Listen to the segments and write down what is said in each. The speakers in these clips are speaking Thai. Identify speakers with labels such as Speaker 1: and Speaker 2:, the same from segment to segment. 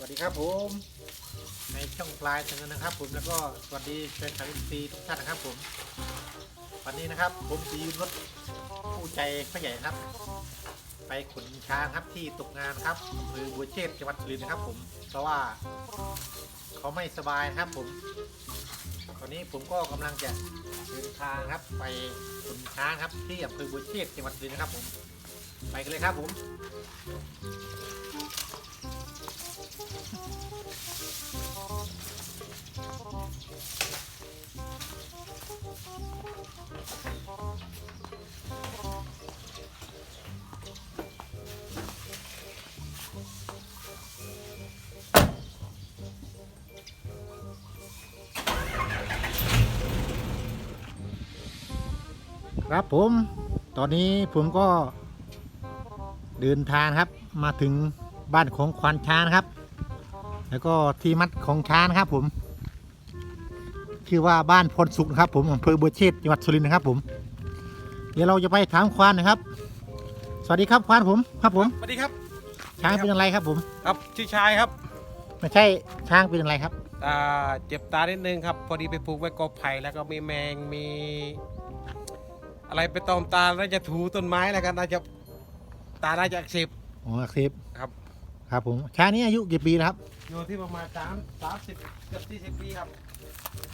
Speaker 1: วัสดีครับผม ในช่องปลายทางนั้นนะครับ ผมแล้วก็สวัสดีแฟนคลับซีทุกท่านนะครับ ผม วันนี้นะครับ ผมจะยืมรถผู้ใจพ่อใหญ่นะครับ ไปขนช้างครับที่ตกงานครับอำเภอบัวเชษจังหวัดสุรินทร์นะครับ ผมเพราะว่าเขาไม่สบายนะครับ ผมตอนนี้ผมก็กำลังจะเดินทางครับ ไปขนช้างครับที่อำเภอบัวเชษจังหวัดสุรินทร์นะครับ ผม ไปกันเลยครับผม ครับผมตอนนี้ผมก็เดินทางครับมาถึงบ้านของควานช้างนะครับ แล้วก็ที่มัดของช้างนะครับผมชื่อว่าบ้านพลสุขนะครับ ผมอำเภอบัวเชษจังหวัดสุรินทร์นะครับ ผม เดี๋ยวเราจะไปถามควานนะครับ สวัสดีครับควานผมครับผม
Speaker 2: สวัสดีครับ
Speaker 1: ช้างเป็นอะไรครับผม
Speaker 2: ครับชื่อชายครับ
Speaker 1: ไม่ใช่ช้างเป็นอะไรครับ
Speaker 2: อ่าเจ็บตานิดนึงครับ พอดีไปปลูกไว้กอไผ่แล้วก็มีแมงมี อะไรไปตอมตาแล้วจะถูต้นไม้แล้วกันน่าจะตาน่าจะอักเสบ
Speaker 1: อ๋ออักเสบ
Speaker 2: ครับ
Speaker 1: ครับผมช้างนี้อายุกี่ปีแล้วครับ
Speaker 2: อยู่ที่ประมาณสามสามสิบเกือบสี่สิบปีครับ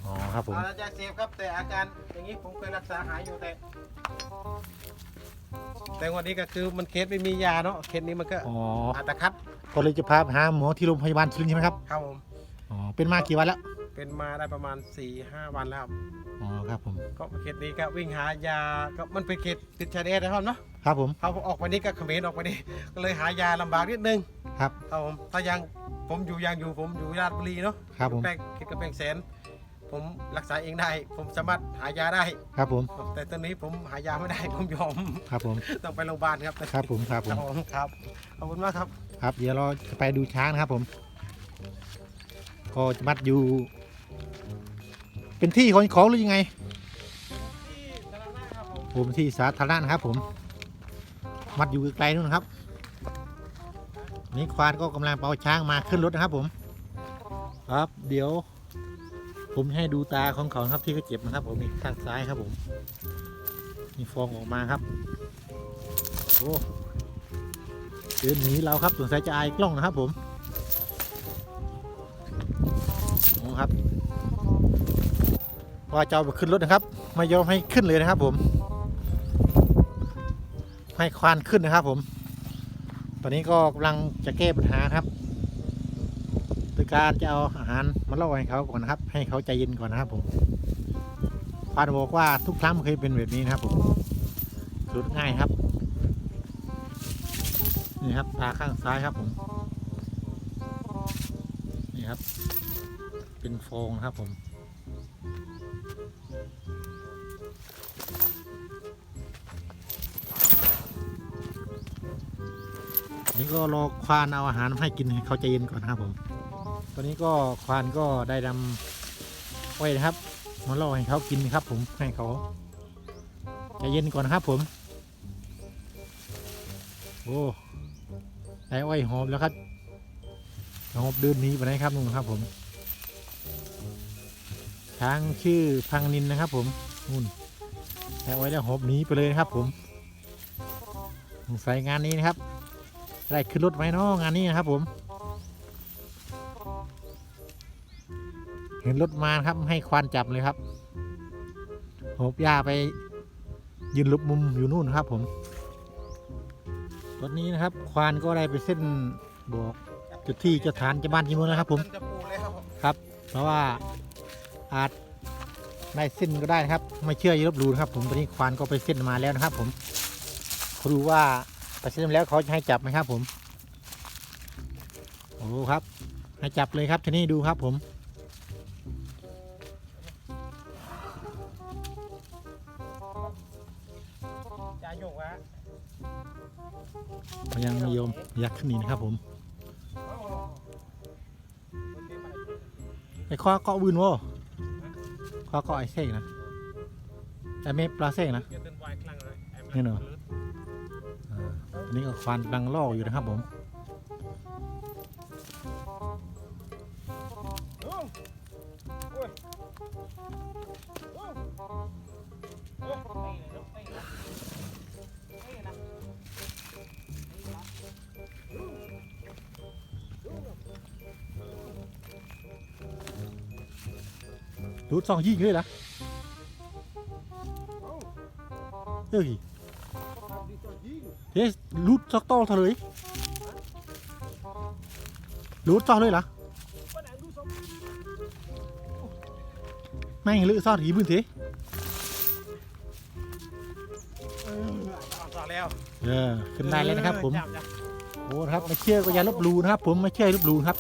Speaker 1: อ๋อครับผม
Speaker 2: ตาน่าจะอักเสบครับ แต่อาการอย่างนี้ผมเคยรักษาหายอยู่แต่ แต่วันนี้ก็คือมันเคสไม่มียาเนาะเคสนี้มันก็
Speaker 1: อ๋อ
Speaker 2: อาตะคัด
Speaker 1: ก็เลยจะพาไปหาหมอที่โรงพยาบาลสุรินทร์ใช่ไหมครับ
Speaker 2: ครับผม
Speaker 1: อ๋อเป็นมากี่วันแล้ว
Speaker 2: เป็นมาได้ประมาณ4ี่ห้าวันแล้วครับ
Speaker 1: อ๋อครับผม
Speaker 2: ก็เขตนี้ก็วิ่งหายาก็มันเป็นเขตติดชายแดนนะครับเนาะ
Speaker 1: ครับผม
Speaker 2: เขาออกไปนี่ก็เขมรออกไปนี่ก็เลยหายาลำบากนิดนึง
Speaker 1: ครับ
Speaker 2: ครับผมถ้ายังผมอยู่ยังอยู่ผมอยู่ราชบุรีเนาะ
Speaker 1: ครับผม
Speaker 2: แป้งเขตกระแพงแสน ผมรักษาเองได้ ผมสามารถหายาได้
Speaker 1: ครับผม
Speaker 2: แต่ตอนนี้ผมหายาไม่ได้ผมยอม
Speaker 1: ครับผม
Speaker 2: ต้องไปโรงพยาบาลครับ
Speaker 1: ครับผมครับผ
Speaker 2: ครั
Speaker 1: ม
Speaker 2: บผมครับขอบคุณมากครับ
Speaker 1: ครับเดี๋ยวเราจะไปดูช้างนะครับผม ก็จะมัดอยู่ เป็นที่ของของหรือยังไง
Speaker 2: ผม
Speaker 1: ที่สาธารณะนะครับ ผม มัดอยู่ไกลๆนู่นครับ นี่ควานก็กำลังเอาช้างมาขึ้นรถนะครับ ผม ครับ เดี๋ยว ผมให้ดูตาของเขาครับที่เขาเจ็บนะครับ ผมนี่ข้างซ้ายครับผมมีฟองออกมาครับโอ้เดินหนีเราครับสงสัยจะอายกล้องนะครับผม ครับว่าจะเอาไปขึ้นรถนะครับ ไม่ยอมให้ขึ้นเลยนะครับ ผม ให้ควานขึ้นนะครับ ผม ตอนนี้ก็กำลังจะแก้ปัญหาครับโดยการจะเอาอาหารมาล่อให้เขาก่อนนะครับ ให้เขาใจเย็นก่อนนะครับ ผมควานบอกว่าทุกครั้งเคยเป็นแบบนี้นะครับ ผมสุดง่ายครับนี่ครับตาข้างซ้ายครับผมนี่ครับ เป็นฟองนะครับผม นี่ก็รอควานเอาอาหารมาให้กินให้เขาใจเย็นก่อนนะครับผม ตอนนี้ก็ควานก็ได้นำไว้นะครับมาล่อให้เขากินครับ ผมให้เขาใจเย็นก่อนนะครับผม โอ้ได้อ้อยหอมแล้วครับหอมเดินหนี้ไปไหนครับนุ่นครับผม ช้างชื่อพังนินนะครับ ผมนุ่นได้อ้อยแล้วหอบหนีไปเลยนะครับ ผมสงสัยงานนี้นะครับได้ขึ้นรถไหมเนาะงานนี้นะครับผม เห็นรถมาครับให้ควานจับเลยครับหอบยาไปยืนหลบมุมอยู่นู่นครับ ผมตอนนี้นะครับ ควานก็ได้ไปเส้นบอกจุดที่เจะฐานเจะบ้านจีเมืองแล้วครับผม
Speaker 2: จะปูเลยครับ ผม
Speaker 1: ครับ เพราะว่า อาจได้เส้นก็ได้นะครับ ไม่เชื่ออย่าลบหลู่นะครับ ผมตอนนี้ควานก็ไปเส้นมาแล้วนะครับ ผมเขาดูว่าไปเส้นแล้วเขาจะให้จับไหมครับ ผมโอ้ครับ ให้จับเลยครับทีนี้ดูครับผม
Speaker 2: จะโยกวะ
Speaker 1: ยังไม่ยอมอยากขึ้นนี่นะครับ ผมไอ้ข้อเกาะวืนวะ ข้อเกาะไอ้เสกนะแต่ไม่ปลาเสกนะ
Speaker 2: จะเป็นวายคลั่งเลย
Speaker 1: นี่เหรออ่าอันนี้ก็ควานกำลังล่ออยู่นะครับผม รูดซองยิงเลยเหรอเฮ้ยเฮ้ยรูดซอกโต้เท่าเลยรูดซอกเลยเหรอไม่งลือซอดหีพื้นเถ
Speaker 2: ต่อแล้ว
Speaker 1: เออขึ้นได้เลยนะครับผม
Speaker 2: จับจับ
Speaker 1: โอ้นะครับไม่เชื่อก็อย่าลบหลู่นะครับ ผมไม่เชื่อลบหลู่ครับ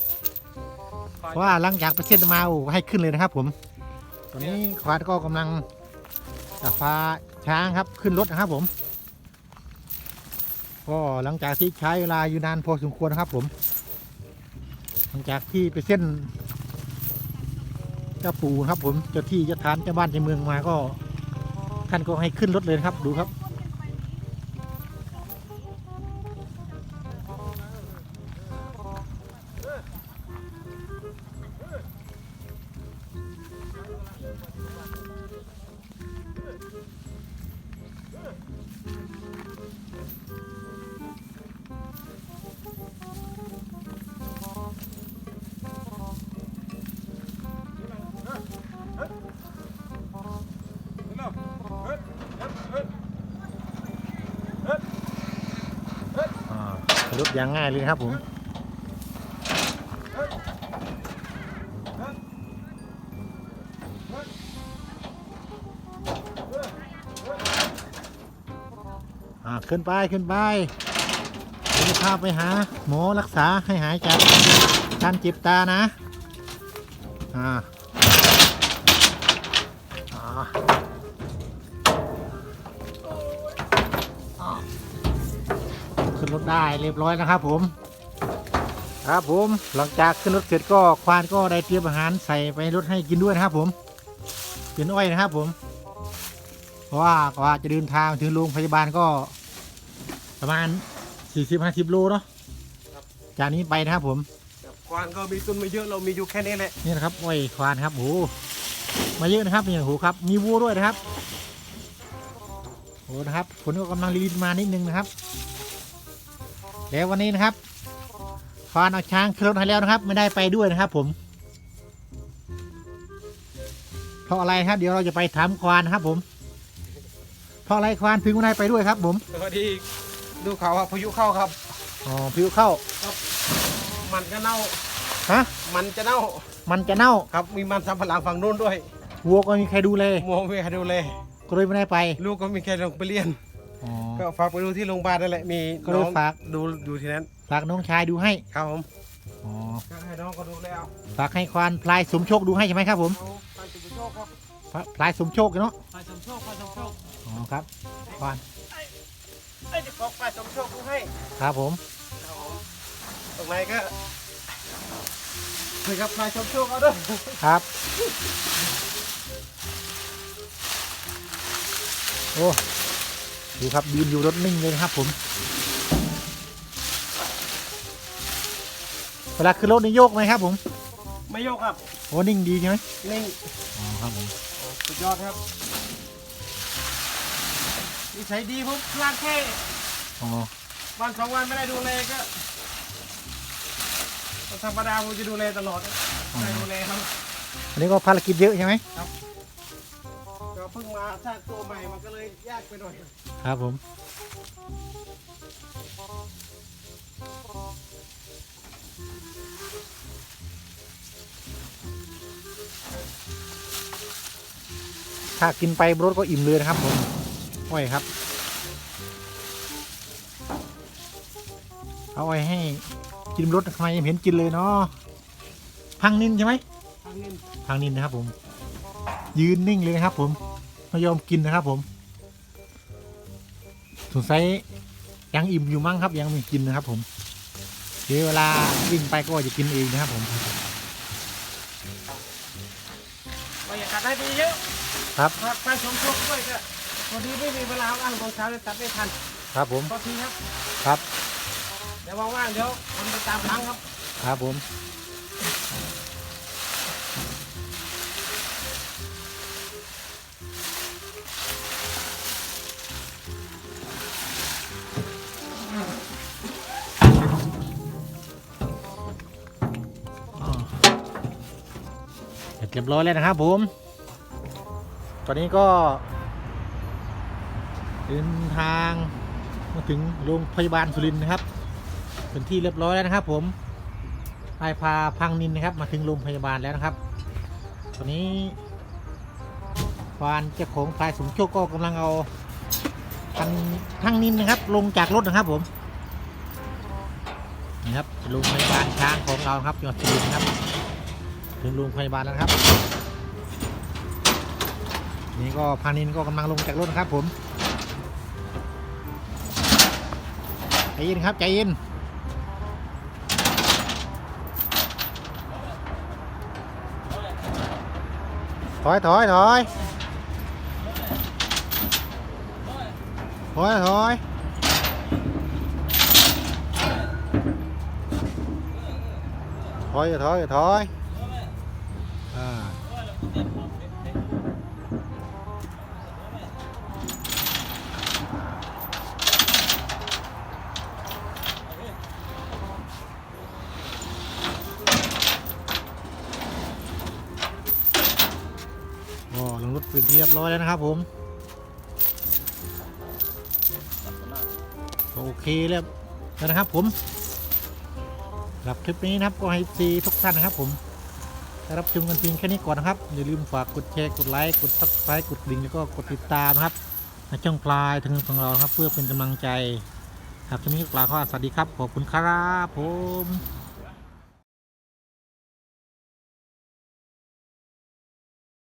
Speaker 1: เพราะว่าหลังจากไปเช็ดมาโอ้ให้ขึ้นเลยนะครับผมต อนนี้ควานก็กำลังจะพาช้างครับขึ้นรถนะครับผม ก็หลังจากที่ใช้เวลาอยู่นานพอสมควรนะครับผม หลังจากที่ไปเส้นเจ้าปู่ครับผมเจ้าที่เจ้าทานเจ้าบ้านเจ้าเมืองมาก็ท่านก็ให้ขึ้นรถเลยครับดูครับ รถยางง่ายเลยครับผมอ่าขึ้นไปขึ้นไปเดี๋ยวจะพาไปหา หมอรักษาให้หายจากการเจ็บตานะ อ่า ถได้เรียบร้อยนะครับผม ครับผมหลังจากขึ้นรถเสร็จก็ควานก็ได้เตรียมอาหารใส่ไปรถให้กินด้วยนะครับผมเป็นอ้อยนะครับผม เพราะว่ากว่าจะเดินทางถึงโรงพยาบาลก็ประมาณ40-50โลเนาะจากนี้ไปนะครับผม
Speaker 2: ควานก็มีตุนไม่เยอะเรามีอยู่แค่นี้แหละ
Speaker 1: นี่นะครับอ้อยควานครับโอ้โหมาเยอะนะครับนี่โอ้โหครับ มีวัวด้วยนะครับโอ้นะครับฝนก็กำลังรีบมานิดนึงนะครับ แล้ววันนี้นะครับควานเอาช้างขึ้นรถให้แล้วนะครับ ไม่ได้ไปด้วยนะครับ ผม เพราะอะไรครับเดี๋ยวเราจะไปถามควานนะครับ ผม เพราะอะไรควานถึงไม่ได้ไปด้วยครับ ผม
Speaker 2: สวัสดีดูข่าวว่าพายุเข้าครับ
Speaker 1: อ๋อพิวเข้า
Speaker 2: มันก็เน่า
Speaker 1: ฮะ
Speaker 2: มันจะเน่า
Speaker 1: มันจะเน่า
Speaker 2: ครับ มีมันสำปะหลังฝั่งนู้นด้วย
Speaker 1: วัวก็ไม่มีใครดูเลย
Speaker 2: มัวไม่ใครดูเลย
Speaker 1: ก็เลยไม่ได้ไป
Speaker 2: ลูกก็มีใครลงไปเรียน
Speaker 1: อ๋อ
Speaker 2: ก็ฝากไปดูที่โรงพยาบาลนั่นแหละมี
Speaker 1: ก็เลย
Speaker 2: น้อง
Speaker 1: ฝาก
Speaker 2: ดูดูที่นั้น
Speaker 1: ฝากน้องชายดูให้
Speaker 2: ครับผม
Speaker 1: อ๋อ
Speaker 2: ก็ให้น้องก็ดูแล้ว
Speaker 1: ฝากให้ควานพลายสมโชคดูให้ใช่ไหมครับผม
Speaker 2: เอาไปสุภโชคครับ
Speaker 1: พลายสมโชคเนาะ
Speaker 2: ไปสมโชคไปสมโชค
Speaker 1: อ๋อครับควาน
Speaker 2: ไอ้ยจะขอไปสมโชคดูให้
Speaker 1: ครับผม
Speaker 2: ครับผมตรงไหนก็คุยกับนายสมโชคเอาด้วย
Speaker 1: ครับ โอ้ ดูครับยืนอยู่รถนิ่งเลยนะครับผม เวลาขึ้นรถนี่โยกไหมครับผม
Speaker 2: ไม่โยกครับ
Speaker 1: โอ้นิ่งดีใช่ไหม
Speaker 2: นิ่ง
Speaker 1: อ๋อครับผม
Speaker 2: สุดยอดครับนิสัยดีผมพลาดแค่
Speaker 1: อ๋อ
Speaker 2: วันสองวันไม่ได้ดูแลก็วันธรรมดาผมจะดูแลตลอดได้ดูแลครับ
Speaker 1: อันนี้ก็ภารกิจเยอะใช่ไหม
Speaker 2: ก็เพิ่งมาสร้างตัวใหม่มันก็เลยยากไปหน่อย
Speaker 1: ครับผมถ้ากินไปรถก็อิ่มเลยนะครับผมโอ้ยครับ เอาไว้ให้กินรถทำไมยังเห็นกินเลยเนาะพังนินใช่ไหม
Speaker 2: ทางนี้
Speaker 1: พังนินนะครับผม ยืนนิ่งเลยนะครับผม ไม่ยอมกินนะครับผมสงสัยยังอิ่มอยู่มั้งครับ ยังไม่กินนะครับ ผมเดี๋ยวเวลาวิ่งไปก็จะกินเองนะครับผม
Speaker 2: บรรยากาศได้ดีเยอะ
Speaker 1: ครับ
Speaker 2: ฝากไปสมทบด้วยก็พอดีไม่มีเวลาว่างตอนเช้าเลยตัดไม่ทัน
Speaker 1: ครับผม
Speaker 2: ขอทีครับ
Speaker 1: ครับ
Speaker 2: เดี๋ยวว่างๆเดี๋ยวผมไปตามหลังครับ
Speaker 1: ครับผม เรียบร้อยแล้วนะครับผม ตอนนี้ก็เดินทางมาถึงโรงพยาบาลสุรินทร์นะครับเป็นที่เรียบร้อยแล้วนะครับ ผมนายพาพังนินนะครับ มาถึงโรงพยาบาลแล้วนะครับ ตอนนี้ฟานเจ้าของพายสมโชคก็กำลังเอาพันพังนินนะครับ ลงจากรถนะครับผมนี่ครับโรงพยาบาลช้างของเราครับจังหวัดสุรินทร์ครับ ถึงโรงพยาบาลแล้วครับ นี่ก็พานินก็กำลังลงจากรถนะครับผมใจเย็นครับใจเย็นถอยถอยถอยถอยถอยถอยถอยถอย ก็ลงรถเป็นที่เรียบร้อยแล้วนะครับผมโอเคแล้วนะครับผมสำหรับคลิปนี้นะครับก็ให้ซีทุกท่านนะครับผม รับชมกันเพียงแค่นี้ก่อนนะครับ อย่าลืมฝากกดแชร์ กดไลค์ กดซับสไครต์กดกระดิ่งแล้วก็กดติดตามครับในช่องพลายทางของเราครับ เพื่อเป็นกำลังใจ ครับช่วงนี้ลาวคำว่าสวัสดีครับ ขอบคุณครับผม